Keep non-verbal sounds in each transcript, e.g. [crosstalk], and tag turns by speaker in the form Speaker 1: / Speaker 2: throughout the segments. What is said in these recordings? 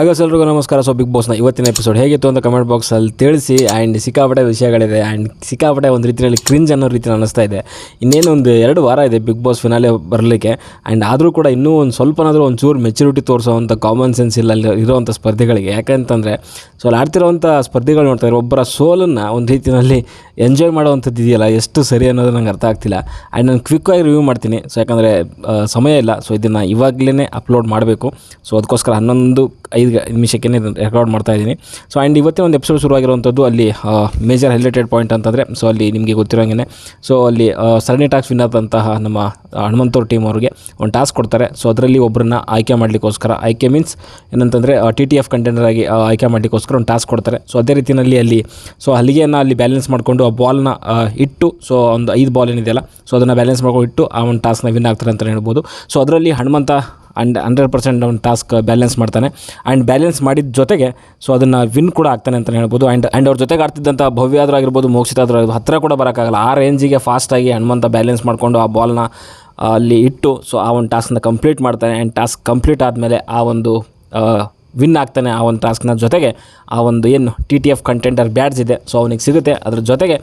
Speaker 1: ಹಾಗೆ ಎಲ್ರಿಗೂ ನಮಸ್ಕಾರ. ಸೊ ಬಿಗ್ ಬಾಸ್ನ ಇವತ್ತಿನ ಎಪಿಸೋಡ್ ಹೇಗಿತ್ತು ಅಂತ ಕಮೆಂಟ್ ಬಾಕ್ಸಲ್ಲಿ ತಿಳಿಸಿ ಆ್ಯಂಡ್ ಸಿಕ್ಕಾಪಟ್ಟೆ ವಿಷಯಗಳಿದೆ ಆ್ಯಂಡ್ ಸಿಕ್ಕಾಪಟ್ಟೆ ಒಂದು ರೀತಿಯಲ್ಲಿ ಕ್ರಿಂಜ್ ಅನ್ನೋ ರೀತಿ ಅನ್ನಿಸ್ತಾ ಇದೆ. ಇನ್ನೇನು ಒಂದು ಎರಡು ವಾರ ಇದೆ ಬಿಗ್ ಬಾಸ್ ಫಿನಾಲೆ ಬರಲಿಕ್ಕೆ ಆ್ಯಂಡ್ ಆದರೂ ಕೂಡ ಇನ್ನೂ ಒಂದು ಸ್ವಲ್ಪನಾದರೂ ಒಂದು ಚೂರು ಮೆಚುರಿಟಿ ತೋರಿಸೋವಂಥ ಕಾಮನ್ ಸೆನ್ಸ್ ಇಲ್ಲ ಅಲ್ಲಿ ಇರೋವಂಥ ಸ್ಪರ್ಧಿಗಳಿಗೆ. ಯಾಕೆಂತಂದರೆ ಸೊ ಅಲ್ಲಿ ಆಡ್ತಿರೋವಂಥ ಸ್ಪರ್ಧೆಗಳು ನೋಡ್ತಾ ಇದ್ದಾರೆ ಒಬ್ಬರ ಸೋಲನ್ನು ಒಂದು ರೀತಿಯಲ್ಲಿ ಎಂಜಾಯ್ ಮಾಡೋವಂಥದ್ದು ಇದೆಯಲ್ಲ, ಎಷ್ಟು ಸರಿ ಅನ್ನೋದು ನಂಗೆ ಅರ್ಥ ಆಗ್ತಿಲ್ಲ. ಆ್ಯಂಡ್ ನಾನು ಕ್ವಿಕ್ಕಾಗಿ ರಿವ್ಯೂ ಮಾಡ್ತೀನಿ. ಸೊ ಯಾಕಂದರೆ ಸಮಯ ಇಲ್ಲ. ಸೊ ಇದನ್ನು ಇವಾಗಲೇ ಅಪ್ಲೋಡ್ ಮಾಡಬೇಕು. ಸೊ ಅದಕ್ಕೋಸ್ಕರ ಹನ್ನೊಂದು ಐದು ನಿಮಿಷಕ್ಕೆ ರೆಕಾರ್ಡ್ ಮಾಡ್ತಾ ಇದ್ದೀನಿ. ಸೊ ಆ್ಯಂಡ್ ಇವತ್ತೇ ಒಂದು ಎಪಿಸೋಡ್ ಶುರುವಾಗಿರುವಂಥದ್ದು ಅಲ್ಲಿ ಮೇಜರ್ ಹೈಲೈಟೆಡ್ ಪಾಯಿಂಟ್ ಅಂತಂದರೆ ಸೊ ಅಲ್ಲಿ ನಿಮಗೆ ಗೊತ್ತಿರೋಂಗೆ ಸೊ ಅಲ್ಲಿ ಸರಣಿ ಟಾಕ್ಸ್ ವಿನ್ ಆದಂತಹ ನಮ್ಮ ಹನುಮಂತವ್ರ ಟೀಮ್ ಅವ್ರಿಗೆ ಒಂದು ಟಾಸ್ಕ್ ಕೊಡ್ತಾರೆ. ಸೊ ಅದರಲ್ಲಿ ಒಬ್ಬರನ್ನ ಆಯ್ಕೆ ಮಾಡಲಿಕ್ಕೋಸ್ಕರ, ಆಯ್ಕೆ ಮೀನ್ಸ್ ಏನಂತಂದರೆ ಟಿ ಟಿ ಎಫ್ ಕಂಟೆಂಡರ್ ಆಗಿ ಆಯ್ಕೆ ಮಾಡಲಿಕ್ಕೋಸ್ಕರ ಒಂದು ಟಾಸ್ಕ್ ಕೊಡ್ತಾರೆ. ಸೊ ಅದೇ ರೀತಿಯಲ್ಲಿ ಅಲ್ಲಿ ಸೊ ಹಲಿಗೆಯನ್ನು ಅಲ್ಲಿ ಬ್ಯಾಲೆನ್ಸ್ ಮಾಡಿಕೊಂಡು ಬಾಲ್ನ ಇಟ್ಟು ಸೊ ಒಂದು ಐದು ಬಾಲ್ ಏನಿದೆಯಲ್ಲ ಸೊ ಅದನ್ನು ಬ್ಯಾಲೆನ್ಸ್ ಮಾಡ್ಕೊಂಡು ಇಟ್ಟು ಆ ಒಂದು ಟಾಸ್ಕ್ನ ವಿನ್ ಆಗ್ತಾರೆ ಅಂತಲೇ ಹೇಳ್ಬೋದು. ಸೊ ಅದರಲ್ಲಿ ಹನುಮಂತ ಅಂಡ್ ಹಂಡ್ರೆಡ್ ಪರ್ಸೆಂಟ್ ಒಂದು ಟಾಸ್ಕ್ ಬ್ಯಾಲೆನ್ಸ್ ಮಾಡ್ತಾನೆ. ಆ್ಯಂಡ್ ಬ್ಯಾಲೆನ್ಸ್ ಮಾಡಿದ ಜೊತೆಗೆ ಸೊ ಅದನ್ನು ವಿನ್ ಕೂಡ ಆಗ್ತಾನೆ ಅಂತಲೇ ಹೇಳ್ಬೋದು. ಆ್ಯಂಡ್ ಆ್ಯಂಡ್ ಅವ್ರ ಜೊತೆಗೆ ಆಡ್ತಿದ್ದಂಥ ಭವ್ಯ ಆದ್ರೂ ಆಗಿರ್ಬೋದು ಮೋಕ್ಷಿತ ಆದ್ರೂ ಆಗಿರ್ಬೋದು ಹತ್ತಿರ ಕೂಡ ಬರೋಕ್ಕಾಗಲ್ಲ. ಆ ರೇಂಜಿಗೆ ಫಾಸ್ಟಾಗಿ ಹನುಮಂತ ಬ್ಯಾಲೆನ್ಸ್ ಮಾಡಿಕೊಂಡು ಆ ಬಾಲ್ನ ಅಲ್ಲಿ ಇಟ್ಟು ಸೊ ಆ ಒಂದು ಟಾಸ್ಕ್ನ ಕಂಪ್ಲೀಟ್ ಮಾಡ್ತಾನೆ. ಆ್ಯಂಡ್ ಟಾಸ್ಕ್ ಕಂಪ್ಲೀಟ್ ಆದಮೇಲೆ ಆ ಒಂದು ವಿನ್ ಆಗ್ತಾನೆ ಆ ಒಂದು ಟಾಸ್ಕ್ನ ಜೊತೆಗೆ ಆ ಒಂದು ಏನು ಟಿ ಟಿ ಎಫ್ ಕಂಟೆಂಡರ್ ಬ್ಯಾಡ್ಸ್ ಇದೆ. ಸೊ ಅವನಿಗೆ ಸಿಗುತ್ತೆ. ಅದ್ರ ಜೊತೆಗೆ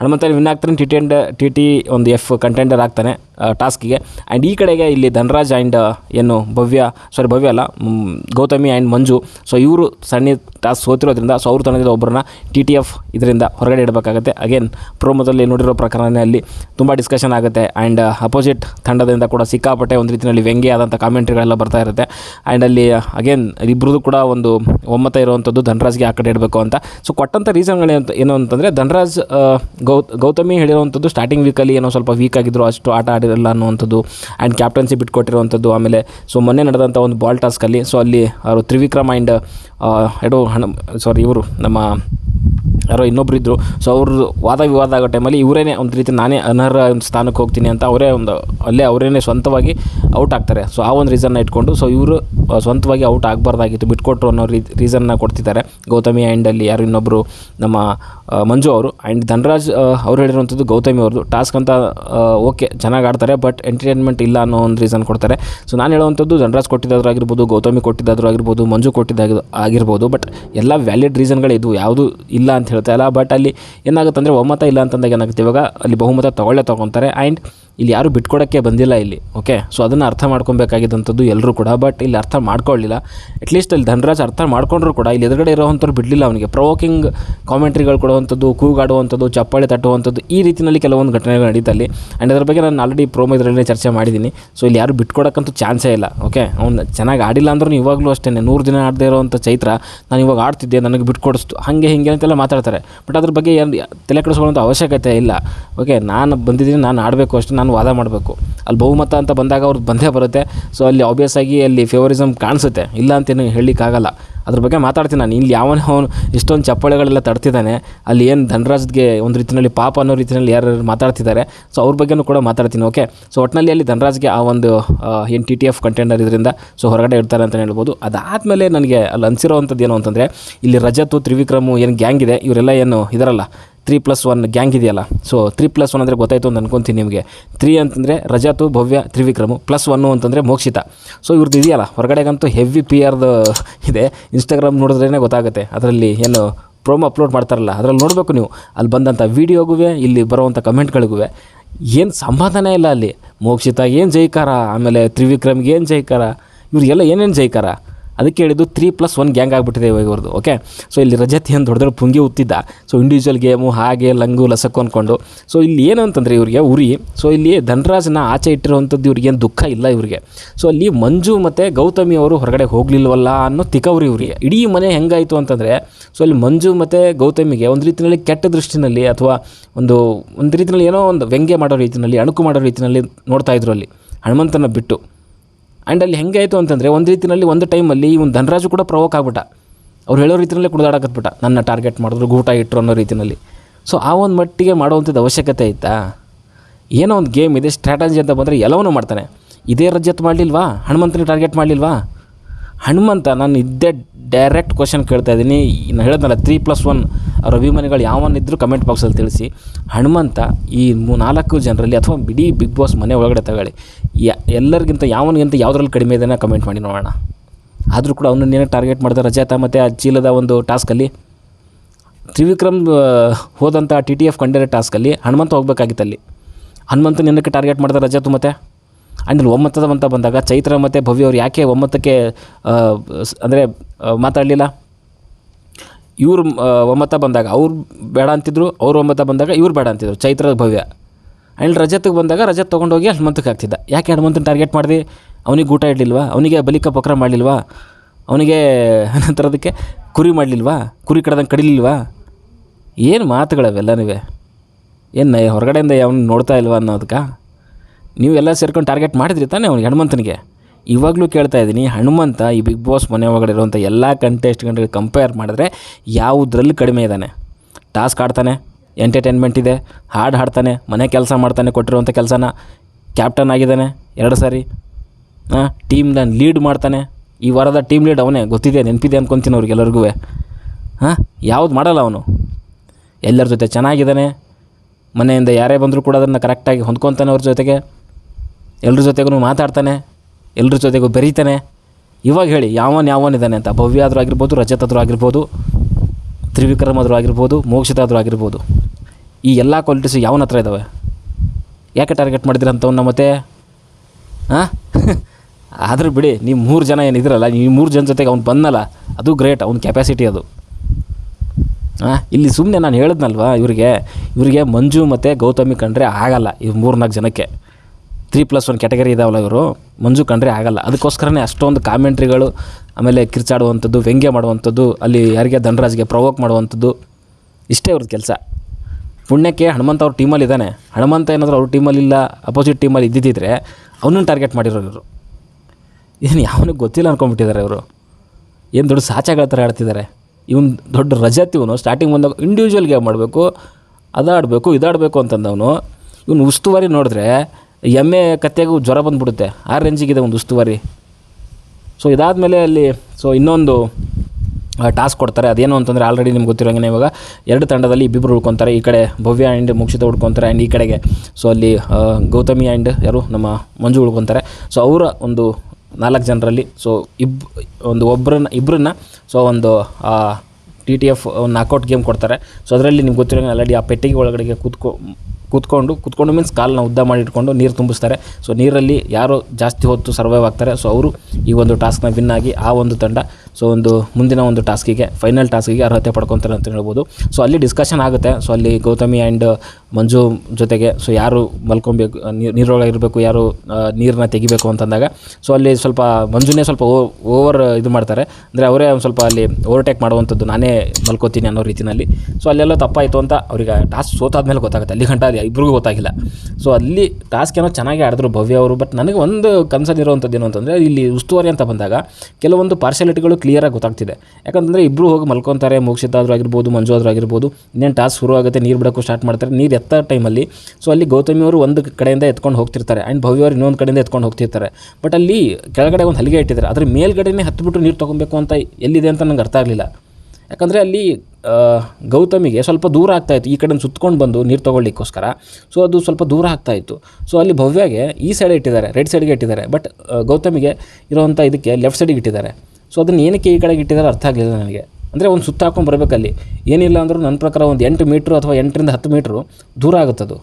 Speaker 1: ಹನುಮಂತ ವಿನ್ ಆಗ್ತಾನೆ ಟಿ ಟೆಂಡ್ ಟಿ ಟಿ ಒಂದು ಎಫ್ ಕಂಟೆಂಡರ್ ಆಗ್ತಾನೆ. ಟಾಸ್ಕಿಗೆ. ಆ್ಯಂಡ್ ಈ ಕಡೆಗೆ ಇಲ್ಲಿ ಧನರಾಜ್ ಆ್ಯಂಡ್ ಏನು ಭವ್ಯ ಸಾರಿ ಭವ್ಯ ಅಲ್ಲ ಗೌತಮಿ ಆ್ಯಂಡ್ ಮಂಜು. ಸೊ ಇವರು ಸಣ್ಣ ಟಾಸ್ಕ್ ಸೋತಿರೋದ್ರಿಂದ ಸೊ ಅವ್ರ ತಂಡದಿಂದ ಒಬ್ಬರನ್ನ ಟಿ ಟಿ ಎಫ್ ಇದರಿಂದ ಹೊರಗಡೆ ಇಡಬೇಕಾಗುತ್ತೆ. ಅಗೇನ್ ಪ್ರೋಮೋದಲ್ಲಿ ನೋಡಿರೋ ಪ್ರಕಾರನೇ ಅಲ್ಲಿ ತುಂಬ ಡಿಸ್ಕಷನ್ ಆಗುತ್ತೆ. ಆ್ಯಂಡ್ ಅಪೋಸಿಟ್ ತಂಡದಿಂದ ಕೂಡ ಸಿಕ್ಕಾಪಟ್ಟೆ ಒಂದು ರೀತಿಯಲ್ಲಿ ವ್ಯಂಗ್ಯ ಆದಂಥ ಕಾಮೆಂಟ್ರಿಗಳೆಲ್ಲ ಬರ್ತಾ ಇರುತ್ತೆ. ಆ್ಯಂಡ್ ಅಲ್ಲಿ ಅಗೇನ್ ಇಬ್ಬರದ್ದು ಕೂಡ ಒಂದು ಒಮ್ಮತ ಇರುವಂಥದ್ದು ಧನರಾಜ್ಗೆ ಆ ಕಡೆ ಇಡಬೇಕು ಅಂತ. ಸೊ ಕೊಟ್ಟಂಥ ರೀಸನ್ಗಳು ಏನು ಅಂತಂದರೆ, ಧನರಾಜ್ ಗೌ, ಗೌತಮಿ ಹೇಳಿರುವಂಥದ್ದು ಸ್ಟಾರ್ಟಿಂಗ್ ವೀಕಲ್ಲಿ ಏನೋ ಸ್ವಲ್ಪ ವೀಕ್ ಆಗಿದ್ರು, ಅಷ್ಟು ಆಟ ಆಡಿರಲ್ಲ ಅನ್ನುವಂಥದ್ದು. ಆ್ಯಂಡ್ ಕ್ಯಾಪ್ಟನ್ಸಿ ಬಿಟ್ಕೊಟ್ಟಿರುವಂಥದ್ದು. ಆಮೇಲೆ ಸೊ ಮೊನ್ನೆ ನಡೆದಂಥ ಒಂದು ಬಾಲ್ ಟಾಸ್ಕಲ್ಲಿ ಸೊ ಅಲ್ಲಿ, ಅವರು ತ್ರಿವಿಕ್ರಮ್ ಆ್ಯಂಡ್ ಎಡೋ ಹಣ ಸಾರಿ ಇವರು ನಮ್ಮ ಯಾರೋ ಇನ್ನೊಬ್ರು ಇದ್ದರು ಸೊ ಅವ್ರದ್ದು ವಾದ ವಿವಾದ ಆಗೋ ಟೈಮಲ್ಲಿ ಇವರೇನೆ ಒಂದು ರೀತಿ ನಾನೇ ಅನರ್ಹ ಒಂದು ಸ್ಥಾನಕ್ಕೆ ಹೋಗ್ತೀನಿ ಅಂತ ಅವರೇ ಒಂದು, ಅಲ್ಲೇ ಅವರೇನೆ ಸ್ವಂತವಾಗಿ ಔಟ್ ಆಗ್ತಾರೆ. ಸೊ ಆ ಒಂದು ರೀಸನ್ನ ಇಟ್ಕೊಂಡು ಸೊ ಇವರು ಸ್ವಂತವಾಗಿ ಔಟ್ ಆಗಬಾರ್ದಾಗಿತ್ತು, ಬಿಟ್ಕೊಟ್ರು ಅನ್ನೋ ರೀ ರೀಸನ್ನ ಕೊಡ್ತಿದ್ದಾರೆ. ಗೌತಮಿ ಆ್ಯಂಡಲ್ಲಿ ಯಾರು ಇನ್ನೊಬ್ಬರು ನಮ್ಮ ಮಂಜು ಅವರು ಆ್ಯಂಡ್ ಧನರಾಜ್ ಅವರು ಅವ್ರು ಹೇಳಿರುವಂಥದ್ದು ಗೌತಮಿ ಅವ್ರದ್ದು. ಟಾಸ್ಕ್ ಅಂತ ಓಕೆ ಚೆನ್ನಾಗಿ ಆಡ್ತಾರೆ ಬಟ್ ಎಂಟರ್ಟೈನ್ಮೆಂಟ್ ಇಲ್ಲ ಅನ್ನೋ ಒಂದು ರೀಸನ್ ಕೊಡ್ತಾರೆ. ಸೊ ನಾನು ಹೇಳುವಂಥದ್ದು ಧನರಾಜ್ ಕೊಟ್ಟಿದ್ದಾದ್ರೂ ಆಗಿರ್ಬೋದು, ಗೌತಮಿ ಕೊಟ್ಟಿದ್ದಾದ್ರೂ ಆಗಿರ್ಬೋದು, ಮಂಜು ಕೊಟ್ಟಿದ್ದಾಗ, ಆಗಿರ್ಬೋದು ಬಟ್ ಎಲ್ಲ ವ್ಯಾಲಿಡ್ ರೀಸನ್ಗಳಿದ್ವು ಯಾವುದು ಇಲ್ಲ ಅಂತ ಹೇಳ್ತಾ ಅಲ್ಲ ಬಟ್ ಅಲ್ಲಿ ಏನಾಗುತ್ತೆ ಅಂದರೆ ಒಮ್ಮತ ಇಲ್ಲ ಅಂತಂದಾಗ ಏನಾಗುತ್ತೆ? ಇವಾಗ ಅಲ್ಲಿ ಬಹುಮತ ತಗೊಳ್ಳೇ ತೊಗೊತಾರೆ. ಆ್ಯಂಡ್ ಇಲ್ಲಿ ಯಾರು ಬಿಟ್ಕೊಡೋಕ್ಕೆ ಬಂದಿಲ್ಲ ಇಲ್ಲಿ ಓಕೆ ಸೊ ಅದನ್ನು ಅರ್ಥ ಮಾಡ್ಕೊಬೇಕಾಗಿದ್ದಂಥದ್ದು ಎಲ್ಲರೂ ಕೂಡ ಬಟ್ ಇಲ್ಲಿ ಅರ್ಥ ಮಾಡ್ಕೊಳ್ಳಿಲ್ಲ ಅಟ್ಲೀಸ್ಟ್ ಅಲ್ಲಿ ಧನರಾಜ್ ಅರ್ಥ ಮಾಡ್ಕೊಂಡ್ರು ಕೂಡ, ಇಲ್ಲಿ ಎದುರುಗಡೆ ಇರೋವಂಥವ್ರು ಬಿಡಲಿಲ್ಲ ಅವನಿಗೆ. ಪ್ರೊವೋಕಿಂಗ್ ಕಾಮೆಂಟ್ರಿಗಳು ಕೊಡುವಂಥದ್ದು, ಕೂಗಾಡುವಂಥದ್ದು, ಚಪ್ಪಾಳೆ ತಟ್ಟುವಂಥದ್ದು, ಈ ರೀತಿಯಲ್ಲಿ ಕೆಲವೊಂದು ಘಟನೆಗಳು ನಡೀತಲ್ಲಿ ಆ್ಯಂಡ್ ಅದ್ರ ಬಗ್ಗೆ ನಾನು ಆಲ್ರೆಡಿ ಪ್ರೋಮೋ ಇದರಲ್ಲೇ ಚರ್ಚೆ ಮಾಡಿದ್ದೀನಿ. ಸೊ ಇಲ್ಲಿ ಯಾರು ಬಿಟ್ಕೊಡೋಕ್ಕಂತೂ ಚಾನ್ಸೇ ಇಲ್ಲ ಓಕೆ ಅವ್ನು ಚೆನ್ನಾಗಿ ಆಡಿಲ್ಲ ಅಂದ್ರೂ ಇವಾಗಲೂ ಅಷ್ಟೇ ನೂರು ದಿನ ಆಡದೇ ಇರೋವಂಥ ಚೈತ್ರ, ನಾನು ಇವಾಗ ಆಡ್ತಿದ್ದೆ, ನನಗೆ ಬಿಟ್ಕೊಡಿಸ್ತು, ಹಾಗೆ ಹಿಂಗೆ ಅಂತೆಲ್ಲ ಮಾತಾಡ್ತಾರೆ. ಬಟ್ ಅದ್ರ ಬಗ್ಗೆ ಏನು, ತಲೆ ಕೆಡಿಸ್ಕೊಳ್ಳೋಂಥ ಅವಶ್ಯಕತೆ ಇಲ್ಲ ಓಕೆ ನಾನು ಬಂದಿದ್ದೀನಿ, ನಾನು ಆಡಬೇಕು ಅಷ್ಟೇ. ವಾದ ಮಾಡಬೇಕು. ಅಲ್ಲಿ ಬಹುಮತ ಅಂತ ಬಂದಾಗ ಅವ್ರದ್ದು ಬಂದೇ ಬರುತ್ತೆ. ಸೊ ಅಲ್ಲಿ ಆಬ್ವಿಯಸ್ ಆಗಿ ಅಲ್ಲಿ ಫೇವರಿಸಮ್ ಕಾಣಿಸುತ್ತೆ. ಇಲ್ಲ ಅಂತೇನು ಹೇಳಲಿಕ್ಕಾಗಲ್ಲ. ಅದ್ರ ಬಗ್ಗೆ ಮಾತಾಡ್ತೀನಿ ನಾನು. ಇಲ್ಲಿ ಯಾವನೇ ಅವನು ಇಷ್ಟೊಂದು ಚಪ್ಪಾಳೆಗಳೆಲ್ಲ ತಡ್ತಿದ್ದಾನೆ. ಅಲ್ಲಿ ಏನು ಧನರಾಜ್ಗೆ ಒಂದು ರೀತಿಯಲ್ಲಿ ಪಾಪ ಅನ್ನೋ ರೀತಿಯಲ್ಲಿ ಯಾರು ಮಾತಾಡ್ತಿದ್ದಾರೆ. ಸೊ ಅವ್ರ ಬಗ್ಗೆನೂ ಕೂಡ ಮಾತಾಡ್ತೀನಿ ಓಕೆ ಸೊ ಒಟ್ಟಿನಲ್ಲಿ ಅಲ್ಲಿ ಧನರಾಜ್ಗೆ ಆ ಒಂದು ಏನು ಟಿ ಟಿ ಎಫ್ ಕಂಟೆಂಡರ್ ಇದರಿಂದ ಸೊ ಹೊರಗಡೆ ಇರ್ತಾರೆ ಅಂತಲೇ ಹೇಳ್ಬೋದು. ಅದಾದಮೇಲೆ ನನಗೆ ಅಲ್ಲಿ ಅನಿಸಿರೋವಂಥದ್ದು ಏನು ಅಂತಂದರೆ, ಇಲ್ಲಿ ರಜತು, ತ್ರಿವಿಕ್ರಮು ಏನು ಗ್ಯಾಂಗ್ ಇದೆ, ಇವರೆಲ್ಲ ಏನು ಇದರಲ್ಲ. ತ್ರೀ ಪ್ಲಸ್ ಒನ್ ಗ್ಯಾಂಗ್ ಇದೆಯಲ್ಲ? ಸೊ ತ್ರೀ ಪ್ಲಸ್ ಒನ್ ಅಂದರೆ ಗೊತ್ತಾಯಿತು ಅಂತ ಅನ್ಕೊಂತೀನಿ ನಿಮಗೆ. ತ್ರೀ ಅಂತಂದರೆ ರಜಾತು, ಭವ್ಯ, ತ್ರಿವಿಕ್ರಮು ಪ್ಲಸ್ ಒನ್ನು ಅಂತಂದರೆ ಮೋಕ್ಷಿತ. ಸೊ ಇವ್ರದ್ದು ಇದೆಯಲ್ಲ? ಹೊರಗಡೆಗಂತೂ ಹೆವಿ ಪಿ ಆರ್ದು ಇದೆ. ಇನ್ಸ್ಟಾಗ್ರಾಮ್ ನೋಡಿದ್ರೇ ಗೊತ್ತಾಗುತ್ತೆ. ಅದರಲ್ಲಿ ಏನು ಪ್ರೋಮೋ ಅಪ್ಲೋಡ್ ಮಾಡ್ತಾರಲ್ಲ, ಅದರಲ್ಲಿ ನೋಡಬೇಕು ನೀವು. ಅಲ್ಲಿ ಬಂದಂಥ ವೀಡಿಯೋಗೂ ಇಲ್ಲಿ ಬರುವಂಥ ಕಮೆಂಟ್ಗಳಿಗೂ ಏನು ಸಮಾಧಾನ ಇಲ್ಲ ಅಲ್ಲಿ. ಮೋಕ್ಷಿತ ಏನು ಜೈಕಾರ? ಆಮೇಲೆ ತ್ರಿವಿಕ್ರಮ್ಗೆ ಏನು ಜೈಕಾರ? ಇವ್ರಿಗೆಲ್ಲ ಏನೇನು ಜೈಕಾರ? ಅದಕ್ಕೆ ಹೇಳಿದ್ದು ತ್ರೀ ಪ್ಲಸ್ ಒನ್ ಗ್ಯಾಂಗ್ ಆಗಿಬಿಟ್ಟಿದೆ ಇವಾಗ ಇವ್ರದ್ದು ಓಕೆ ಸೊ ಇಲ್ಲಿ ರಜತಿ ಅಂತ ದೊಡ್ಡ ದೊಡ್ಡ ಪುಂಗಿ ಉತ್ತಿದ್ದ? ಸೊ ಇಂಡಿವಿಜುವಲ್ ಗೇಮು ಹಾಗೆ ಲಂಗು, ಲಸಕ್ಕು ಅಂದ್ಕೊಂಡು ಸೊ ಇಲ್ಲಿ ಏನು ಅಂತಂದರೆ ಇವರಿಗೆ ಉರಿ. ಸೊ ಇಲ್ಲಿ ಧನರಾಜನ ಆಚೆ ಇಟ್ಟಿರುವಂಥದ್ದು ಇವ್ರಿಗೆ ಏನು ದುಃಖ ಇಲ್ಲ ಇವರಿಗೆ. ಸೊ ಅಲ್ಲಿ ಮಂಜು ಮತ್ತು ಗೌತಮಿ ಅವರು ಹೊರಗಡೆ ಹೋಗಲಿಲ್ವಲ್ಲ ಅನ್ನೋ ತಿಕವ್ರಿ ಇವರಿಗೆ. ಇಡೀ ಮನೆ ಹೆಂಗಾಯಿತು ಅಂತಂದರೆ ಸೊ ಅಲ್ಲಿ ಮಂಜು ಮತ್ತು ಗೌತಮಿಗೆ ಒಂದು ರೀತಿಯಲ್ಲಿ ಕೆಟ್ಟ ದೃಷ್ಟಿನಲ್ಲಿ ಅಥವಾ ಒಂದು ಒಂದು ರೀತಿಯಲ್ಲಿ ಏನೋ ಒಂದು ವ್ಯಂಗ್ಯ ಮಾಡೋ ರೀತಿಯಲ್ಲಿ ಅಣುಕು ಮಾಡೋ ರೀತಿಯಲ್ಲಿ ನೋಡ್ತಾ ಇದ್ರು ಅಲ್ಲಿ ಹನುಮಂತನ ಬಿಟ್ಟು. ಆ್ಯಂಡ್ ಅಲ್ಲಿ ಹೆಂಗೆ ಆಯಿತು ಅಂತಂದರೆ ಒಂದು ರೀತಿಯಲ್ಲಿ ಒಂದು ಟೈಮಲ್ಲಿ ಇವನು ಧನರಾಜು ಕೂಡ ಪ್ರವೋಕ್ ಆಗ್ಬಿಟ್ಟ. ಅವ್ರು ಹೇಳೋ ರೀತಿಯಲ್ಲೇ ಕುಡ್ದಾಡಕತ್ಬಿಟ್ಟ. ನನ್ನ ಟಾರ್ಗೆಟ್ ಮಾಡಿದ್ರು, ಗೂಟ ಇಟ್ಟರು ಅನ್ನೋ ರೀತಿಯಲ್ಲಿ ಸೊ ಆ ಒಂದು ಮಟ್ಟಿಗೆ ಮಾಡುವಂಥದ್ದು ಅವಶ್ಯಕತೆ ಇತ್ತಾ? ಏನೋ ಒಂದು ಗೇಮ್ ಇದೆ ಸ್ಟ್ರಾಟಜಿ ಅಂತ ಬಂದರೆ ಎಲ್ಲವನ್ನೂ ಮಾಡ್ತಾನೆ. ಇದೇ ರಜತ್ ಮಾಡಲಿಲ್ವಾ? ಹನುಮಂತನಿಗೆ ಟಾರ್ಗೆಟ್ ಮಾಡಲಿಲ್ವಾ? ಹನುಮಂತ, ನಾನು ಇದ್ದೇ ಡೈರೆಕ್ಟ್ ಕ್ವಶನ್ ಕೇಳ್ತಾ ಇದ್ದೀನಿ. ನಾನು ಹೇಳಿದ್ನಲ್ಲ ತ್ರೀ ಪ್ಲಸ್ ಒನ್ ಅವ್ರ ಅಭಿಮಾನಿಗಳು ಯಾವನಿದ್ರು ಕಮೆಂಟ್ ಬಾಕ್ಸಲ್ಲಿ ತಿಳಿಸಿ, ಹನುಮಂತ, ಈ ಮೂ, ನಾಲ್ಕು ಜನರಲ್ಲಿ ಅಥವಾ ಇಡೀ ಬಿಗ್ ಬಾಸ್ ಮನೆ ಒಳಗಡೆ ತಗೊಳ್ಳಿ. ಎಲ್ಲರಿಗಿಂತ ಯಾವನಿಗಿಂತ ಯಾವುದ್ರಲ್ಲಿ ಕಡಿಮೆ ಇದೆಯಾ ಕಮೆಂಟ್ ಮಾಡಿ ನೋಡೋಣ. ಆದರೂ ಕೂಡ ಅವನನ್ನೇನೋ ಟಾರ್ಗೆಟ್ ಮಾಡಿದ ರಜಾತ ಮತ್ತು ಆ ಚೀಲದ ಒಂದು ಟಾಸ್ಕಲ್ಲಿ ತ್ರಿವಿಕ್ರಮ್ ಹೋದಂಥ ಟಿ ಟಿ ಎಫ್ ಕಂಡಿರೋ ಟಾಸ್ಕಲ್ಲಿ ಹನುಮಂತ ಹೋಗಬೇಕಾಗಿತ್ತು ಅಲ್ಲಿ ನಿನ್ನಕ್ಕೆ ಟಾರ್ಗೆಟ್ ಮಾಡಿದ ರಜಾತು ಮತ್ತೆ? ಆ್ಯಂಡ್ ಒಮ್ಮತದ ಅಂತ ಬಂದಾಗ ಚೈತ್ರ ಮತ್ತು ಭವ್ಯ ಅವ್ರು ಯಾಕೆ ಒಮ್ಮತಕ್ಕೆ ಅಂದರೆ ಮಾತಾಡಲಿಲ್ಲ? ಇವ್ರು ಒಮ್ಮತ ಬಂದಾಗ, ಅವ್ರು ಬೇಡ ಅಂತಿದ್ರು, ಅವ್ರು ಒಮ್ಮತ ಬಂದಾಗ ಇವ್ರು ಬೇಡ ಅಂತಿದ್ರು, ಚೈತ್ರದ ಭವ್ಯ. ಆ್ಯಂಡ್ ರಜತ್ಗೆ ಬಂದಾಗ ರಜತ್ ತೊಗೊಂಡೋಗಿ ಹನುಮಂತಕ್ಕೆ ಹಾಕ್ತಿದ್ದ. ಯಾಕೆ ಹನುಮಂತನ ಟಾರ್ಗೆಟ್ ಮಾಡಿದೆ? ಅವನಿಗೆ ಊಟ ಇಡಲಿಲ್ವಾ? ಅವನಿಗೆ ಬಲಿಕ ಪಕ್ರ ಮಾಡಲಿಲ್ವಾ? ಅವನಿಗೆ ನಂತರ ಅದಕ್ಕೆ ಕುರಿ ಮಾಡಲಿಲ್ವಾ? ಕುರಿ ಕಡ್ದಂಗೆ ಕಡಿಲಿಲ್ವಾ? ಏನು ಮಾತುಗಳವೆಲ್ಲನೂ ಏನು ಹೊರಗಡೆಯಿಂದ ಅವನು ನೋಡ್ತಾ ಇಲ್ವಾ ಅನ್ನೋದಕ್ಕೆ ನೀವು ಎಲ್ಲ ಸೇರ್ಕೊಂಡು ಟಾರ್ಗೆಟ್ ಮಾಡಿದ್ರಿ ತಾನೇ ಅವ್ನಿಗೆ, ಹನುಮಂತನಿಗೆ? ಇವಾಗಲೂ ಕೇಳ್ತಾ ಇದ್ದೀನಿ, ಹನುಮಂತ ಈ ಬಿಗ್ ಬಾಸ್ ಮನೆ ಒಳಗಡೆ ಇರುವಂಥ ಎಲ್ಲ ಕಂಟೆಸ್ಟ್ಗಳಿಗೆ ಕಂಪೇರ್ ಮಾಡಿದ್ರೆ ಯಾವುದ್ರಲ್ಲಿ ಕಡಿಮೆ ಇದ್ದಾನೆ. ಟಾಸ್ಕ್ ಆಡ್ತಾನೆ ಎಂಟರ್ಟೈನ್ಮೆಂಟ್ ಇದೆ, ಹಾಡು ಹಾಡ್ತಾನೆ, ಮನೆ ಕೆಲಸ ಮಾಡ್ತಾನೆ ಕೊಟ್ಟಿರುವಂಥ ಕೆಲಸನ. ಕ್ಯಾಪ್ಟನ್ ಆಗಿದ್ದಾನೆ ಎರಡು ಸಾರಿ. ಹಾಂ ಟೀಮ್ನ ಲೀಡ್ ಮಾಡ್ತಾನೆ. ಈ ವಾರದ ಟೀಮ್ ಲೀಡ್ ಅವನೇ, ಗೊತ್ತಿದೆ, ನೆನಪಿದೆ ಅನ್ಕೊತೀನಿ ಅವ್ರಿಗೆಲ್ಲರಿಗೂ ಹಾಂ ಯಾವ್ದು ಮಾಡಲ್ಲ ಅವನು. ಎಲ್ಲರ ಜೊತೆ ಚೆನ್ನಾಗಿದ್ದಾನೆ. ಮನೆಯಿಂದ ಯಾರೇ ಬಂದರೂ ಕೂಡ ಅದನ್ನು ಕರೆಕ್ಟಾಗಿ ಹೊಂದ್ಕೊತಾನೆ ಅವ್ರ ಜೊತೆಗೆ. ಎಲ್ಲರ ಜೊತೆಗೂ ಮಾತಾಡ್ತಾನೆ. ಎಲ್ಲರ ಜೊತೆಗೂ ಬೆರೀತಾನೆ. ಇವಾಗ ಹೇಳಿ, ಯಾವನ್ ಯಾವನಿದ್ದಾನೆ ಅಂತ. ಭವ್ಯ ಆದರೂ ಆಗಿರ್ಬೋದು ರಜತ್ ಆಗಿರ್ಬೋದು ತ್ರಿವಿಕ್ರಮ್ ಆದರೂ ಆಗಿರ್ಬೋದು ಮೋಕ್ಷಿತ ಆದರೂ ಆಗಿರ್ಬೋದು. ಈ ಎಲ್ಲ ಕ್ವಾಲಿಟೀಸು ಯಾವನ ಹತ್ರ ಇದ್ದಾವೆ ಯಾಕೆ ಟಾರ್ಗೆಟ್ ಮಾಡಿದಿರ ಅಂತವನ್ನ ಮತ್ತೆ? ಹಾಂ [laughs] ಆದರೂ ಬಿಡಿ, ನೀವು ಮೂರು ಜನ ಏನಿದ್ರಲ್ಲ ನೀವು ಮೂರು ಜನ ಜೊತೆಗೆ ಅವ್ನು ಬಂದಲ್ಲ ಅದು ಗ್ರೇಟ್ ಅವ್ನ ಕೆಪಾಸಿಟಿ ಅದು. ಹಾಂ ಇಲ್ಲಿ ಸುಮ್ಮನೆ ನಾನು ಹೇಳಿದ್ನಲ್ವಾ ಇವರಿಗೆ? ಇವರಿಗೆ ಮಂಜು ಮತ್ತು ಗೌತಮಿ ಕಂಡ್ರೆ ಆಗಲ್ಲ ಇವ್ರು ಮೂರು ನಾಲ್ಕು ಜನಕ್ಕೆ. ತ್ರೀ ಪ್ಲಸ್ ಒನ್ ಕ್ಯಾಟಗರಿ ಇದಾವಲ್ಲ ಇವರು. ಮಂಜು ಕಂಡ್ರೆ ಆಗಲ್ಲ. ಅದಕ್ಕೋಸ್ಕರನೇ ಅಷ್ಟೊಂದು ಕಾಮೆಂಟ್ರಿಗಳು, ಆಮೇಲೆ ಕಿರ್ಚಾಡುವಂಥದ್ದು, ವ್ಯಂಗ್ಯ ಮಾಡುವಂಥದ್ದು, ಅಲ್ಲಿ ಯಾರಿಗೆ ಧನರಾಜ್ಗೆ ಪ್ರವೋಕ್ ಮಾಡುವಂಥದ್ದು, ಇಷ್ಟೇ ಅವ್ರದ್ದು ಕೆಲಸ. ಪುಣ್ಯಕ್ಕೆ ಹನುಮಂತ ಅವ್ರ ಟೀಮಲ್ಲಿ ಇದ್ದಾನೆ. ಹನುಮಂತ ಏನಾದರೂ ಅವ್ರ ಟೀಮಲ್ಲಿ ಇಲ್ಲ ಅಪೋಸಿಟ್ ಟೀಮಲ್ಲಿ ಇದ್ದಿದ್ದರೆ ಅವನನ್ನು ಟಾರ್ಗೆಟ್ ಮಾಡಿರೋರು ಇವರು. ಇದನ್ನು ಯಾವನಿಗೆ ಗೊತ್ತಿಲ್ಲ ಅನ್ಕೊಂಡ್ಬಿಟ್ಟಿದ್ದಾರೆ ಇವರು. ಏನು ದೊಡ್ಡ ಸಾಚಾಗಳ ಥರ ಆಡ್ತಿದ್ದಾರೆ ಇವನು ದೊಡ್ಡ ರಜತ್ ಇವನು ಸ್ಟಾರ್ಟಿಂಗ್ ಬಂದಾಗ ಇಂಡಿವಿಜುವಲ್ ಗೇಮ್ ಮಾಡಬೇಕು, ಅದಾಡಬೇಕು, ಇದಾಡಬೇಕು ಅಂತಂದವನು. ಇವನು ಉಸ್ತುವಾರಿ ನೋಡಿದ್ರೆ ಎಮ್ಮೆ ಕತ್ತೆಗೂ ಜ್ವರ ಬಂದುಬಿಡುತ್ತೆ. ಆ ರೇಂಜಿಗಿದೆ ಒಂದು ಉಸ್ತುವಾರಿ. ಸೊ ಇದಾದಮೇಲೆ ಅಲ್ಲಿ ಸೊ ಇನ್ನೊಂದು ಟಾಸ್ಕ್ ಕೊಡ್ತಾರೆ. ಅದೇನು ಅಂತಂದರೆ ಆಲ್ರೆಡಿ ನಿಮ್ಗೆ ಗೊತ್ತಿರೋಂಗೆ ಇವಾಗ ಎರಡು ತಂಡದಲ್ಲಿ ಇಬ್ಬಿಬ್ಬರು ಉಳ್ಕೊತಾರೆ. ಈ ಕಡೆ ಭವ್ಯ ಆ್ಯಂಡ್ ಮುಕ್ಷಿತ ಉಳ್ಕೊತಾರೆ ಆ್ಯಂಡ್ ಈ ಕಡೆಗೆ. ಸೊ ಅಲ್ಲಿ ಗೌತಮಿ ಆ್ಯಂಡ್ ಯಾರು? ನಮ್ಮ ಮಂಜು ಉಳ್ಕೊತಾರೆ. ಸೊ ಅವರ ಒಂದು ನಾಲ್ಕು ಜನರಲ್ಲಿ ಸೊ ಇಬ್, ಒಂದು ಒಬ್ಬರನ್ನ ಇಬ್ಬರನ್ನ ಸೊ ಒಂದು T T F knockout game ಕೊಡ್ತಾರೆ. ಸೊ ಅದರಲ್ಲಿ ನಿಮ್ಗೆ ಗೊತ್ತಿರೋಂಗೆ ಆಲ್ರೆಡಿ ಆ ಪೆಟ್ಟಿಗೆ ಒಳಗಡೆಗೆ ಕೂತ್ಕೊ ಕೂತ್ಕೊಂಡು ಕೂತ್ಕೊಂಡು ಮೀನ್ಸ್ ಕಾಲನ್ನ ಉದ್ದ ಮಾಡಿಟ್ಕೊಂಡು ನೀರು ತುಂಬಿಸ್ತಾರೆ. ಸೊ ನೀರಲ್ಲಿ ಯಾರು ಜಾಸ್ತಿ ಹೊತ್ತು ಸರ್ವೈವ್ ಆಗ್ತಾರೆ. ಸೊ ಅವರು ಈ ಒಂದು ಟಾಸ್ಕ್ನ ವಿನ್ ಆಗಿ ಆ ಒಂದು ತಂಡ ಸೊ ಒಂದು ಮುಂದಿನ ಒಂದು ಟಾಸ್ಕಿಗೆ ಫೈನಲ್ ಟಾಸ್ಕಿಗೆ ಅರ್ಹತೆ ಪಡ್ಕೊತಾರೆ ಅಂತ ಹೇಳ್ಬೋದು. ಸೊ ಅಲ್ಲಿ ಡಿಸ್ಕಷನ್ ಆಗುತ್ತೆ. ಸೊ ಅಲ್ಲಿ ಗೌತಮಿ ಆ್ಯಂಡ್ ಮಂಜು ಜೊತೆಗೆ ಸೊ ಯಾರು ಮಲ್ಕೊಬೇಕು ನೀರು ನೀರೊಳಗೆ ಇರಬೇಕು ಯಾರು ನೀರನ್ನ ತೆಗಿಬೇಕು ಅಂತಂದಾಗ ಸೊ ಅಲ್ಲಿ ಸ್ವಲ್ಪ ಮಂಜುನೇ ಸ್ವಲ್ಪ ಓವರ್ ಇದು ಮಾಡ್ತಾರೆ. ಅಂದರೆ ಅವರೇ ಒಂದು ಸ್ವಲ್ಪ ಅಲ್ಲಿ ಓವರ್ಟೇಕ್ ಮಾಡುವಂಥದ್ದು ನಾನೇ ಮಲ್ಕೋತೀನಿ ಅನ್ನೋ ರೀತಿಯಲ್ಲಿ ಸೊ ಅಲ್ಲೆಲ್ಲ ತಪ್ಪಾಯಿತು ಅಂತ ಅವ್ರಿಗೆ ಟಾಸ್ಕ್ ಸೋತಾದ್ಮೇಲೆ ಗೊತ್ತಾಗುತ್ತೆ. ಅಲ್ಲಿ ಗಂಟ ಇಬ್ರಿಗೂ ಗೊತ್ತಾಗಿಲ್ಲ. ಸೊ ಅಲ್ಲಿ ಟಾಸ್ಕ್ ಏನೋ ಚೆನ್ನಾಗಿ ಆಡಿದ್ರು ಭವ್ಯ ಅವರು ಬಟ್ ನನಗೆ ಒಂದು ಕನ್ಸರ್ನ್ ಇರುವಂಥದ್ದು ಏನು ಅಂತಂದರೆ, ಇಲ್ಲಿ ಉಸ್ತುವಾರಿ ಅಂತ ಬಂದಾಗ ಕೆಲವೊಂದು ಪಾರ್ಶಾಲಿಟಿಗಳು ಕ್ಲಿಯರಾಗಿ ಗೊತ್ತಾಗ್ತಿದೆ. ಯಾಕಂತಂದರೆ ಇಬ್ಬರು ಹೋಗಿ ಮಲ್ಕೊತಾರೆ ಮುಗಿಸಿದ್ದಾದ್ರೂ ಆಗಿರ್ಬೋದು, ಮಂಜು ಆದರೂ ಆಗಿರ್ಬೋದು, ಇನ್ನೇನು ಟಾಸ್ಕ್ ಶುರು ಆಗುತ್ತೆ ನೀರು ಬಿಡೋಕ್ಕೂ ಸ್ಟಾರ್ಟ್ ಮಾಡ್ತಾರೆ, ನೀರು ಎತ್ತ ಟೈಮಲ್ಲಿ ಸೊ ಅಲ್ಲಿ ಗೌತಮಿ ಅವರು ಒಂದು ಕಡೆಯಿಂದ ಎತ್ಕೊಂಡು ಹೋಗ್ತಿರ್ತಾರೆ. ಆ್ಯಂಡ್ ಭವ್ಯ ಅವರು ಇನ್ನೊಂದು ಕಡೆಯಿಂದ ಎತ್ಕೊಂಡು ಹೋಗ್ತಿರ್ತಾರೆ. ಬಟ್ ಅಲ್ಲಿ ಕೆಳಗಡೆ ಒಂದು ಹಲಿಗೆ ಇಟ್ಟಿದ್ದಾರೆ. ಅದ್ರ ಮೇಲ್ಗಡೆನೇ ಹತ್ಬಿಟ್ಟು ನೀರು ತೊಗೊಬೇಕು ಅಂತ ಎಲ್ಲಿದೆ ಅಂತ ನಂಗೆ ಅರ್ಥ ಆಗಲಿಲ್ಲ. ಯಾಕಂದರೆ ಅಲ್ಲಿ ಗೌತಮಿಗೆ ಸ್ವಲ್ಪ ದೂರ ಆಗ್ತಾಯಿತ್ತು ಈ ಕಡೆಯಿಂದ ಸುತ್ತಕೊಂಡು ಬಂದು ನೀರು ತೊಗೊಳ್ಳಿಕ್ಕೋಸ್ಕರ. ಸೊ ಅದು ಸ್ವಲ್ಪ ದೂರ ಆಗ್ತಾಯಿತ್ತು ಸೊ ಅಲ್ಲಿ ಭವ್ಯಗೆ ಈ ಸೈಡ್ ಇಟ್ಟಿದ್ದಾರೆ ರೆಡ್ ಸೈಡ್ಗೆ ಇಟ್ಟಿದ್ದಾರೆ. ಬಟ್ ಗೌತಮಿಗೆ ಇರೋವಂಥ ಇದಕ್ಕೆ ಲೆಫ್ಟ್ ಸೈಡಿಗೆ ಇಟ್ಟಿದ್ದಾರೆ. ಸೊ ಅದನ್ನು ಏನಕ್ಕೆ ಈ ಕಡೆಗೆ ಇಟ್ಟಿದ್ದಾರೆ ಅರ್ಥ ಆಗಲಿಲ್ಲ ನನಗೆ. ಅಂದರೆ ಒಂದು ಸುತ್ತ ಹಾಕೊಂಡು ಬರಬೇಕಲ್ಲಿ. ಏನಿಲ್ಲ ಅಂದರೂ ನನ್ನ ಪ್ರಕಾರ ಒಂದು ಎಂಟು ಮೀಟ್ರು ಅಥವಾ ಎಂಟರಿಂದ ಹತ್ತು ಮೀಟ್ರು ದೂರ ಆಗುತ್ತದು.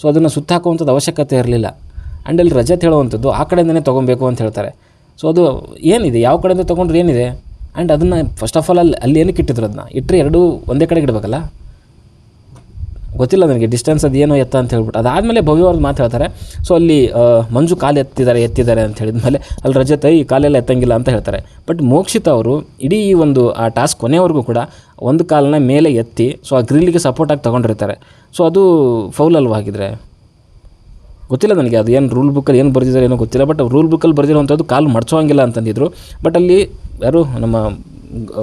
Speaker 1: ಸೊ ಅದನ್ನು ಸುತ್ತ ಹಾಕುವಂಥದ್ದು ಅವಶ್ಯಕತೆ ಇರಲಿಲ್ಲ. ಆ್ಯಂಡ್ ಅಲ್ಲಿ ರಜೆ ಹೇಳುವಂಥದ್ದು ಆ ಕಡೆಯಿಂದನೇ ತೊಗೊಬೇಕು ಅಂತ ಹೇಳ್ತಾರೆ. ಸೊ ಅದು ಏನಿದೆ? ಯಾವ ಕಡೆಯಿಂದ ತೊಗೊಂಡ್ರೆ ಏನಿದೆ? ಆ್ಯಂಡ್ ಅದನ್ನು ಫಸ್ಟ್ ಆಫ್ ಆಲ್ ಅಲ್ಲಿ ಅಲ್ಲಿ ಏನಕ್ಕೆ ಇಟ್ಟಿದ್ರು ಅದನ್ನ? ಇಟ್ಟರೆ ಎರಡೂ ಒಂದೇ ಕಡೆಗೆ ಇಡಬೇಕಲ್ಲ? ಗೊತ್ತಿಲ್ಲ ನನಗೆ ಡಿಸ್ಟೆನ್ಸ್ ಅದು ಏನೋ ಎತ್ತ ಅಂತ ಹೇಳ್ಬಿಟ್ಟು. ಅದಾದಮೇಲೆ ಭವ್ಯ ಅವ್ರದ್ದು ಮಾತು ಹೇಳ್ತಾರೆ. ಸೊ ಅಲ್ಲಿ ಮಂಜು ಕಾಲು ಎತ್ತಿದ್ದಾರೆ ಎತ್ತಿದ್ದಾರೆ ಅಂತ ಹೇಳಿದ್ಮೇಲೆ ಅಲ್ಲಿ ರಜತ ಈ ಕಾಲೆಲ್ಲ ಎತ್ತಂಗಿಲ್ಲ ಅಂತ ಹೇಳ್ತಾರೆ. ಬಟ್ ಮೋಕ್ಷಿತ ಅವರು ಇಡೀ ಈ ಒಂದು, ಆ ಟಾಸ್ಕ್ ಕೊನೆವರೆಗೂ ಕೂಡ ಒಂದು ಕಾಲನ್ನ ಮೇಲೆ ಎತ್ತಿ ಸೊ ಆ ಗ್ರಿಲ್ಲಿಗೆ ಸಪೋರ್ಟಾಗಿ ತೊಗೊಂಡಿರ್ತಾರೆ. ಸೊ ಅದು ಫೌಲ್ ಅಲ್ವಾ ಹಾಗಿದ್ರೆ? ಗೊತ್ತಿಲ್ಲ ನನಗೆ, ಅದು ಏನು ರೂಲ್ ಬುಕ್ಕಲ್ಲಿ ಏನು ಬರೆದಿದ್ದಾರೆ ಏನೋ ಗೊತ್ತಿಲ್ಲ ಬಟ್ ರೂಲ್ ಬುಕ್ಕಲ್ಲಿ ಬರೆದಿರೋವಂಥದ್ದು ಕಾಲು ಮಡ್ಚೋಂಗಿಲ್ಲ ಅಂತಂದಿದ್ರು. ಬಟ್ ಅಲ್ಲಿ ಯಾರು, ನಮ್ಮ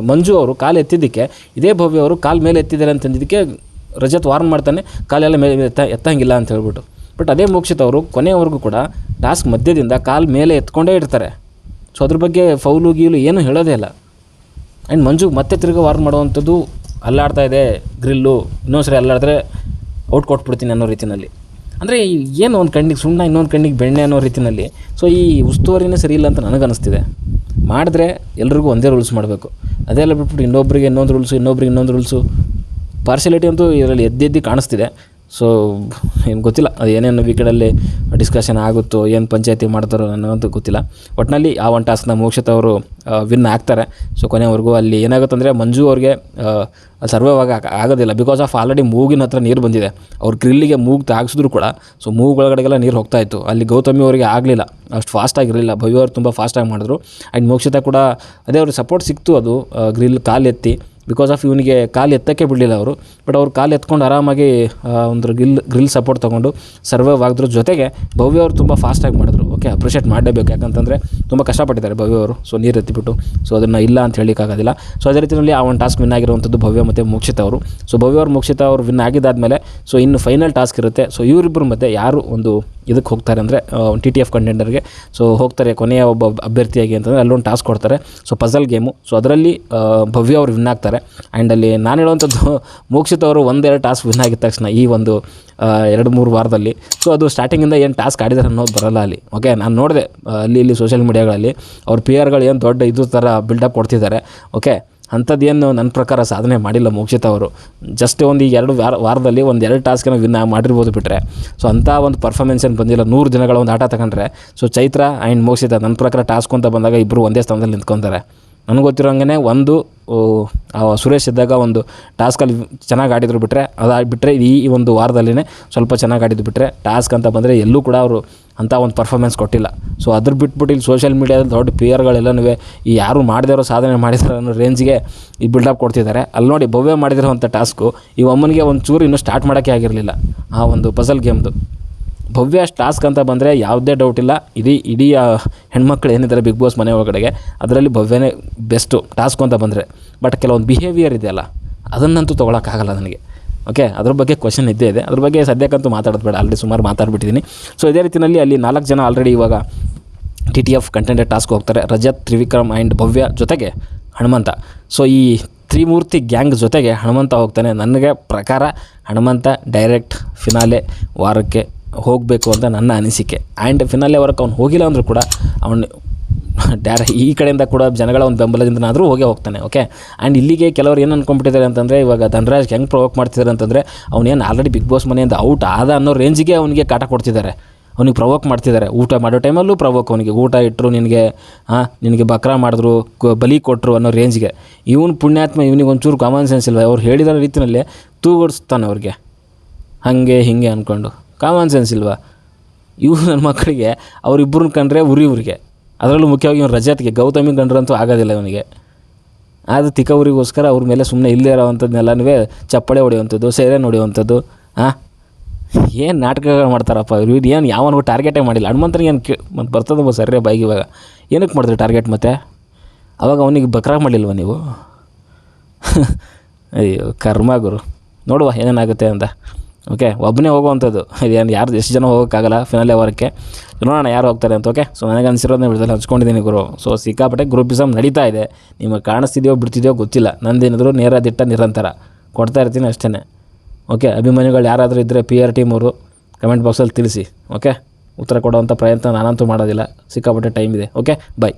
Speaker 1: ಮಂಜು ಅವರು ಕಾಲು ಎತ್ತಿದ್ದಕ್ಕೆ, ಇದೇ ಭವ್ಯ ಅವರು ಕಾಲು ಮೇಲೆ ಎತ್ತಿದ್ದಾರೆ ಅಂತಂದಿದ್ದಕ್ಕೆ ರಜತ್ ವಾರ್ನ್ ಮಾಡ್ತಾನೆ, ಕಾಲೆಲ್ಲ ಮೇಲೆ ಎತ್ತ, ಎತ್ತಂಗಿಲ್ಲ ಅಂತ ಹೇಳ್ಬಿಟ್ಟು. ಬಟ್ ಅದೇ ಮೋಕ್ಷಿತ್ ಅವರು ಕೊನೆಯವರೆಗೂ ಕೂಡ ಟಾಸ್ಕ್ ಮಧ್ಯದಿಂದ ಕಾಲು ಮೇಲೆ ಎತ್ಕೊಂಡೇ ಇರ್ತಾರೆ. ಸೊ ಅದ್ರ ಬಗ್ಗೆ ಫೌಲು ಗೀಲು ಏನೂ ಹೇಳೋದೇ ಇಲ್ಲ. ಆ್ಯಂಡ್ ಮಂಜು ಮತ್ತೆ ತಿರ್ಗಿ ವಾರ್ನ್ ಮಾಡುವಂಥದ್ದು ಅಲ್ಲಾಡ್ತಾ ಇದೆ, ಗ್ರಿಲ್ಲು. ಇನ್ನೊಂದ್ಸರಿ ಅಲ್ಲಾಡಿದ್ರೆ ಔಟ್ ಕೊಟ್ಬಿಡ್ತೀನಿ ಅನ್ನೋ ರೀತಿಯಲ್ಲಿ ಅಂದರೆ ಏನು ಒಂದು ಕಣ್ಣಿಗೆ ಸುಣ್ಣ ಇನ್ನೊಂದು ಕಣ್ಣಿಗೆ ಬೆಣ್ಣೆ ಅನ್ನೋ ರೀತಿಯಲ್ಲಿ ಸೊ ಈ ಉಸ್ತುವಾರಿನೇ ಸರಿ ಇಲ್ಲ ಅಂತ ನನಗನ್ನಿಸ್ತಿದೆ. ಮಾಡಿದ್ರೆ ಎಲ್ರಿಗೂ ಒಂದೇ ರೂಲ್ಸ್ ಮಾಡಬೇಕು. ಅದೆಲ್ಲ ಬಿಟ್ಬಿಟ್ಟು ಇನ್ನೊಬ್ರಿಗೆ ಇನ್ನೊಂದು ರೂಲ್ಸು ಇನ್ನೊಬ್ರಿಗೆ ಇನ್ನೊಂದು ರೂಲ್ಸು ಪಾರ್ಶಿಯಾಲಿಟಿ ಅಂತೂ ಇದರಲ್ಲಿ ಎದ್ದೆದ್ದು ಕಾಣಿಸ್ತಿದೆ. ಸೊ ಏನು ಗೊತ್ತಿಲ್ಲ. ಅದು ಏನೇನು ವೀಕೆಂಡಲ್ಲಿ ಡಿಸ್ಕಷನ್ ಆಗುತ್ತೋ, ಏನು ಪಂಚಾಯತಿ ಮಾಡ್ತಾರೋ ನನಗಂತೂ ಗೊತ್ತಿಲ್ಲ. ಒಟ್ಟಿನಲ್ಲಿ ಆ ಒನ್ ಟಾಸ್ಕ್ನ ಮೋಕ್ಷಿತ್ ಅವರು ವಿನ್ ಆಗ್ತಾರೆ. ಸೊ ಕೊನೆವರೆಗೂ ಅಲ್ಲಿ ಏನಾಗುತ್ತಂದರೆ ಮಂಜು ಅವ್ರಿಗೆ ಸರ್ವೈವ್ ಆಗ, ಆಗೋದಿಲ್ಲ. ಬಿಕಾಸ್ ಆಫ್ ಆಲ್ರೆಡಿ ಮೂಗಿನ ಹತ್ರ ನೀರು ಬಂದಿದೆ. ಅವ್ರ ಗ್ರಿಲ್ಲಿಗೆ ಮೂಗು ತಾಗಿಸಿದ್ರು ಕೂಡ ಸೊ ಮೂಗು ಒಳಗಡೆಗೆಲ್ಲ ನೀರು ಹೋಗ್ತಾ ಇತ್ತು. ಅಲ್ಲಿ ಗೌತಮಿ ಅವರಿಗೆ ಆಗಲಿಲ್ಲ. ಅಷ್ಟು ಫಾಸ್ಟಾಗಿರಲಿಲ್ಲ ಭವ್ಯ ಅವ್ರು ತುಂಬ ಫಾಸ್ಟಾಗಿ ಮಾಡಿದ್ರು. ಆ್ಯಂಡ್ ಮೋಕ್ಷಿತ ಕೂಡ, ಅದೇ ಅವ್ರಿಗೆ ಸಪೋರ್ಟ್ ಸಿಕ್ತು ಅದು ಗ್ರಿಲ್ ಕಾಲು ಎತ್ತಿ ಬಿಕಾಸ್ ಆಫ್ ಇವನಿಗೆ ಕಾಲು ಎತ್ತಕ್ಕೆ ಬಿಡಲಿಲ್ಲ ಅವರು. ಬಟ್ ಅವ್ರು ಕಾಲು ಎತ್ಕೊಂಡು ಆರಾಮಾಗಿ ಒಂದು ಗ್ರಿಲ್ ಗ್ರಿಲ್ ಸಪೋರ್ಟ್ ತೊಗೊಂಡು ಸರ್ವೈವ್ ಆಗಿದ್ರ ಜೊತೆಗೆ ಭವ್ಯ ಅವರು ತುಂಬ ಫಾಸ್ಟಾಗಿ ಮಾಡಿದ್ರು. ಓಕೆ ಅಪ್ರಿಷಿಯೇಟ್ ಮಾಡಲೇಬೇಕು. ಯಾಕಂತಂದರೆ ತುಂಬ ಕಷ್ಟಪಟ್ಟಿದ್ದಾರೆ ಭವ್ಯ ಅವರು. ಸೊ ನೀರು ಎತ್ತಿಬಿಟ್ಟು ಸೊ ಅದನ್ನು ಇಲ್ಲ ಅಂತ ಹೇಳಿಕ್ಕಾಗೋದಿಲ್ಲ ಸೊ ಅದೇ ರೀತಿಯಲ್ಲಿ ಆ ಒಂದು ಟಾಸ್ಕ್ ವಿನ್ ಆಗಿರುವಂಥದ್ದು ಭವ್ಯ ಮತ್ತು ಮುಕ್ಷಿತ ಅವರು. ಸೊ ಭವ್ಯ ಅವರು, ಮುಕ್ಷಿತ ಅವರು ವಿನ್ ಆಗಿದ್ದಾದಮೇಲೆ ಸೊ ಇನ್ನು ಫೈನಲ್ ಟಾಸ್ಕ್ ಇರುತ್ತೆ. ಸೊ ಇವರಿಬ್ಬರು ಮತ್ತೆ ಯಾರು ಒಂದು ಇದಕ್ಕೆ ಹೋಗ್ತಾರೆ ಅಂದರೆ ಟಿ ಟಿ ಎಫ್ ಕಂಟೆಂಡರ್ಗೆ ಸೊ ಹೋಗ್ತಾರೆ ಕೊನೆಯ ಒಬ್ಬ ಅಭ್ಯರ್ಥಿಯಾಗಿ ಅಂತಂದರೆ ಅಲ್ಲೊಂದು ಟಾಸ್ಕ್ ಕೊಡ್ತಾರೆ. ಸೊ ಪಜಲ್ ಗೇಮು ಸೊ ಅದರಲ್ಲಿ ಭವ್ಯ ಅವರು ವಿನ್ ಆಗ್ತಾರೆ. ಆ್ಯಂಡ್ ಅಲ್ಲಿ ನಾನು ಹೇಳುವಂಥದ್ದು, [laughs] ಮೋಕ್ಷಿತ್ ಅವರು ಒಂದೆರಡು ಟಾಸ್ಕ್ ವಿನ್ ಆಗಿದ ತಕ್ಷಣ ಈ ಒಂದು ಎರಡು ಮೂರು ವಾರದಲ್ಲಿ. ಸೊ ಅದು ಸ್ಟಾರ್ಟಿಂಗಿಂದ ಏನು ಟಾಸ್ಕ್ ಆಡಿದ್ದಾರೆ ಅನ್ನೋದು ಬರಲ್ಲ ಅಲ್ಲಿ. ಓಕೆ ನಾನು ನೋಡಿದೆ ಅಲ್ಲಿ ಇಲ್ಲಿ ಸೋಷಿಯಲ್ ಮೀಡಿಯಾಗಳಲ್ಲಿ ಅವ್ರ ಪಿ ಆರ್ಗಳು ಏನು ದೊಡ್ಡ ಇದು ಥರ ಬಿಲ್ಡಪ್ ಕೊಡ್ತಿದ್ದಾರೆ. ಓಕೆ ಅಂಥದ್ದೇನು ನನ್ನ ಪ್ರಕಾರ ಸಾಧನೆ ಮಾಡಿಲ್ಲ ಮೋಕ್ಷಿತ ಅವರು. ಜಸ್ಟ್ ಒಂದು ಈ ಎರಡು ವಾರ ವಾರದಲ್ಲಿ ಒಂದು ಎರಡು ಟಾಸ್ಕನ್ನು ವಿನ್ ಮಾಡಿರ್ಬೋದು ಬಿಟ್ಟರೆ ಸೊ ಅಂಥ ಒಂದು ಪರ್ಫಾರ್ಮೆನ್ಸ್ ಏನು ಬಂದಿಲ್ಲ. ನೂರು ದಿನಗಳ ಒಂದು ಆಟ ತಗೊಂಡ್ರೆ. ಸೊ ಚೈತ್ರ ಆ್ಯಂಡ್ ಮೋಕ್ಷಿತ ನನ್ನ ಪ್ರಕಾರ ಟಾಸ್ಕ್ ಅಂತ ಬಂದಾಗ ಇಬ್ಬರು ಒಂದೇ ಸ್ಥಾನದಲ್ಲಿ ನಿಂತ್ಕೊತಾರೆ. ನನಗೆ ಗೊತ್ತಿರೋಂಗೆ ಒಂದು ಸುರೇಶ್ ಇದ್ದಾಗ ಒಂದು ಟಾಸ್ಕಲ್ಲಿ ಚೆನ್ನಾಗಿ ಆಡಿದ್ರು ಬಿಟ್ಟರೆ ಅದು ಬಿಟ್ಟರೆ ಈ ಒಂದು ವಾರದಲ್ಲಿನೇ ಸ್ವಲ್ಪ ಚೆನ್ನಾಗಿ ಆಡಿದ್ದು ಬಿಟ್ಟರೆ ಟಾಸ್ಕ್ ಅಂತ ಬಂದರೆ ಎಲ್ಲೂ ಕೂಡ ಅವರು ಅಂತ ಒಂದು ಪರ್ಫಾರ್ಮೆನ್ಸ್ ಕೊಟ್ಟಿಲ್ಲ. ಸೊ ಅದ್ರ ಬಿಟ್ಬಿಟ್ಟು ಇಲ್ಲಿ ಸೋಷಿಯಲ್ ಮೀಡಿಯಾದಲ್ಲಿ ದೊಡ್ಡ ಪಿ ಆರ್ಗಳೆಲ್ಲನೂ ಈ ಯಾರು ಮಾಡದೇ ಸಾಧನೆ ಮಾಡಿದಾರೆ ಅನ್ನೋ ರೇಂಜ್ಗೆ ಈ ಬಿಲ್ಡಪ್ ಕೊಡ್ತಿದ್ದಾರೆ. ಅಲ್ಲಿ ನೋಡಿ ಭವ್ಯ ಮಾಡಿದಿರೋವಂಥ ಟಾಸ್ಕು ಈ ಅಮ್ಮನಿಗೆ ಒಂದು ಚೂರು ಇನ್ನೂ ಸ್ಟಾರ್ಟ್ ಮಾಡೋಕ್ಕೆ ಆಗಿರಲಿಲ್ಲ. ಆ ಒಂದು ಪಸಲ್ ಗೇಮ್ದು ಭವ್ಯ ಟಾಸ್ಕ್ ಅಂತ ಬಂದರೆ ಯಾವುದೇ ಡೌಟ್ ಇಲ್ಲ. ಇಡೀ ಇಡೀ ಹೆಣ್ಮಕ್ಳು ಏನಿದ್ದಾರೆ ಬಿಗ್ ಬಾಸ್ ಮನೆ ಒಳಗಡೆಗೆ, ಅದರಲ್ಲಿ ಭವ್ಯನೇ ಬೆಸ್ಟು ಟಾಸ್ಕ್ ಅಂತ ಬಂದರೆ. ಬಟ್ ಕೆಲವೊಂದು ಬಿಹೇವಿಯರ್ ಇದೆಯಲ್ಲ ಅದನ್ನಂತೂ ತೊಗೊಳಕ್ಕಾಗಲ್ಲ ನನಗೆ. ಓಕೆ ಅದ್ರ ಬಗ್ಗೆ ಕ್ವಶನ್ ಇದ್ದೇ ಇದೆ. ಅದ್ರ ಬಗ್ಗೆ ಸದ್ಯಕ್ಕಂತೂ ಮಾತಾಡೋದು ಬೇಡ. ಆಲ್ರೆಡಿ ಸುಮಾರು ಮಾತಾಡ್ಬಿಟ್ಟಿದ್ದೀನಿ ಸೊ ಇದೇ ರೀತಿಯಲ್ಲಿ ಅಲ್ಲಿ ನಾಲ್ಕು ಜನ ಆಲ್ರೆಡಿ ಇವಾಗ T T F contender task ಹೋಗ್ತಾರೆ. ರಜತ್, ತ್ರಿವಿಕ್ರಮ್ ಆ್ಯಂಡ್ ಭವ್ಯ ಜೊತೆಗೆ ಹನುಮಂತ. ಸೊ ಈ ತ್ರಿಮೂರ್ತಿ ಗ್ಯಾಂಗ್ ಜೊತೆಗೆ ಹನುಮಂತ ಹೋಗ್ತಾನೆ. ನನಗೆ ಪ್ರಕಾರ ಹನುಮಂತ ಡೈರೆಕ್ಟ್ ಫಿನಾಲೆ ವಾರಕ್ಕೆ ಹೋಗಬೇಕು ಅಂತ ನನ್ನ ಅನಿಸಿಕೆ. ಆ್ಯಂಡ್ ಫಿನಾಲೆ ವರ್ಕ್ ಅವ್ನು ಹೋಗಿಲ್ಲ ಅಂದರೂ ಕೂಡ ಅವನು ಡ್ಯಾರ ಈ ಕಡೆಯಿಂದ ಕೂಡ ಜನಗಳ ಒಂದು ಬೆಂಬಲದಿಂದನಾದರೂ ಹೋಗೇ ಹೋಗ್ತಾನೆ ಓಕೆ ಆ್ಯಂಡ್ ಇಲ್ಲಿಗೆ ಕೆಲವರು ಏನು ಅನ್ಕೊಂಡ್ಬಿಟ್ಟಿದ್ದಾರೆ ಅಂತಂದರೆ ಇವಾಗ ಧನರಾಜ್ ಹೆಂಗೆ ಪ್ರೊವೋಕ್ ಮಾಡ್ತಿದ್ದಾರೆ ಅಂತಂದರೆ ಅವನೇನು ಆಲ್ರೆಡಿ ಬಿಗ್ ಬಾಸ್ ಮನೆಯಿಂದ ಔಟ್ ಆದ ಅನ್ನೋ ರೇಂಜಿಗೆ ಅವನಿಗೆ ಕಾಟ ಕೊಡ್ತಿದ್ದಾರೆ. ಅವನಿಗೆ ಪ್ರವೋಕ್ ಮಾಡ್ತಿದ್ದಾರೆ. ಊಟ ಮಾಡೋ ಟೈಮಲ್ಲೂ ಪ್ರವೋಕ್ ಅವನಿಗೆ. ಊಟ ಇಟ್ಟರು ನಿನಗೆ ಹಾಂ ನಿನಗೆ ಬಕ್ರ ಮಾಡಿದ್ರು ಬಲಿ ಕೊಟ್ಟರು ಅನ್ನೋ ರೇಂಜ್ಗೆ ಇವನು ಪುಣ್ಯಾತ್ಮ ಇವನಿಗೆ ಒಂಚೂರು ಕಾಮನ್ ಸೆನ್ಸ್ ಇಲ್ವ? ಅವ್ರು ಹೇಳಿದ ರೀತಿಯಲ್ಲೇ ತೂಗೊಡಿಸ್ತಾನೆ ಅವ್ರಿಗೆ. ಹಾಗೆ ಹೀಗೆ ಅಂದ್ಕೊಂಡು ಕಾಮನ್ ಸೆನ್ಸ್ ಇಲ್ವಾ? ಇವ್ರು ನನ್ನ ಮಕ್ಕಳಿಗೆ ಅವರಿಬ್ಬರನ್ನ ಕಂಡ್ರೆ ಉರಿ ಊರಿಗೆ ಅದರಲ್ಲೂ ಮುಖ್ಯವಾಗಿ ಇವನು ರಜತ್ಗೆ ಗೌತಮಿ ಕಂಡ್ರಂತೂ ಆಗೋದಿಲ್ಲ ಇವನಿಗೆ. ಅದು ತಿಕ್ಕವರಿಗೋಸ್ಕರ ಅವ್ರ ಮೇಲೆ ಸುಮ್ಮನೆ ಇಲ್ಲೇ ಇರೋವಂಥದ್ದನ್ನೆಲ್ಲನೂ ಚಪ್ಪಳೆ ಹೊಡೆಯುವಂಥದ್ದು, ಸೈರನ್ ಹೊಡೆಯುವಂಥದ್ದು ಹಾಂ ಏನು ನಾಟಕಗಳು ಮಾಡ್ತಾರಪ್ಪ ಇವ್ರು? ಏನು ಯಾವನಿಗೂ ಟಾರ್ಗೆಟೇ ಮಾಡಿಲ್ಲ. ಹನುಮಂತನಿಗೆ ಏನು ಕೇ ಮತ್ತು ಬರ್ತದಪ್ಪ ಸರ್ರೆ ಬೈಗೆ ಇವಾಗ. ಏನಕ್ಕೆ ಮಾಡಿದ್ರಿ ಟಾರ್ಗೆಟ್ ಮತ್ತೆ? ಅವಾಗ ಅವನಿಗೆ ಬಕ್ರ ಮಾಡಿಲ್ವ ನೀವು? [laughs] ಅಯ್ಯೋ, ಕರ್ಮ ಗುರು. ನೋಡುವ ಏನೇನಾಗುತ್ತೆ ಅಂತ. ಓಕೆ ಒಬ್ಬನೇ ಹೋಗುವಂಥದ್ದು. [laughs] ಇದೇನು ಯಾರು ಎಷ್ಟು ಜನ ಹೋಗೋಕ್ಕಾಗಲ್ಲ ಫಿನಾಲೆ ವಾರಕ್ಕೆ ನೋಡೋಣ ಯಾರು ಹೋಗ್ತಾರೆ ಅಂತ ಓಕೆ ಸೊ ನನಗೆ ಅನಿಸಿರೋದನ್ನ ಬಿಡ್ದಲ್ಲಿ ಹಂಚ್ಕೊಂಡಿದ್ದೀನಿ ಗುರು. ಸೊ ಸಿಕ್ಕಾಪಟ್ಟೆ ಗ್ರೂಪಿಸಮ್ ನಡೀತಾ ಇದೆ. ನಿಮಗೆ ಕಾಣಿಸ್ತಿದೆಯೋ ಬಿಡ್ತಿದೆಯೋ ಗೊತ್ತಿಲ್ಲ. ನಂದೇನಿದ್ರು ನೇರ ದಿಟ್ಟ ನಿರಂತರ. ಕೊಡ್ತಾ ಇರ್ತೀನಿ ಅಷ್ಟೇ ಓಕೆ ಅಭಿಮಾನಿಗಳು ಯಾರಾದರೂ ಇದ್ದರೆ ಪಿ ಆರ್ ಟೀಮ್ ಅವರು ಕಮೆಂಟ್ ಬಾಕ್ಸಲ್ಲಿ ತಿಳಿಸಿ ಓಕೆ ಉತ್ತರ ಕೊಡೋವಂಥ ಪ್ರಯತ್ನ ನಾನಂತೂ ಮಾಡೋದಿಲ್ಲ. ಸಿಕ್ಕಾಪಟ್ಟೆ ಟೈಮ್ ಇದೆ ಓಕೆ ಬಾಯ್